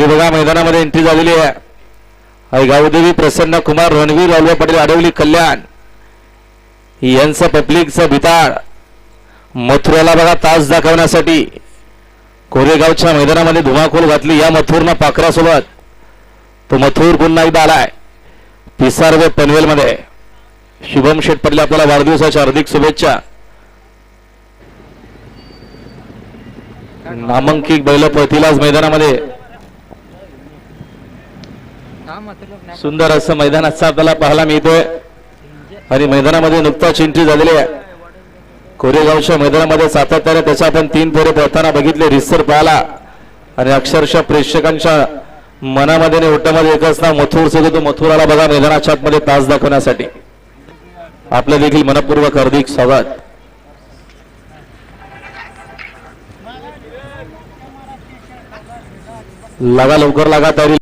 खाली बघा मैदानामध्ये एंट्री झालेली आहे. आई गावदेवी प्रसन्न कुमार रणवीर रावले पटेल आडवली कल्याण. यांचं पब्लिकचं भिताळ मथुराला बघा तास दाखवण्यासाठी. कोरेगावच्या मैदानामध्ये धुमाकूल घातली या मथुरनं पाखरासोबत. तो मथुर पुन्हा एकदा आलाय. पिसारवे पनवेलमध्ये. शुभम शेट पाटील आपल्याला वाढदिवसाच्या हार्दिक शुभेच्छा. नामांकित बैल पळतील मैदानामध्ये. सुंदर असं मैदान असं आपल्याला पाहायला मिळतोय. आणि मैदानामध्ये नुकताच एंट्री झालेली आहे. कोरेगावच्या मैदानामध्ये सातत्याने त्याच्या आपण तीन फेरे पळताना बघितले. रिसर पाहिला आणि अक्षरशः प्रेक्षकांच्या मनामध्ये आणि ओटामध्ये एकच ना मथुर सगळं तो मथुराला बघा मैदानाच्या आतमध्ये तास दाखवण्यासाठी. आपलं देखील मनपूर्वक हार्दिक स्वागत. लगा लवकर लागा तयारी.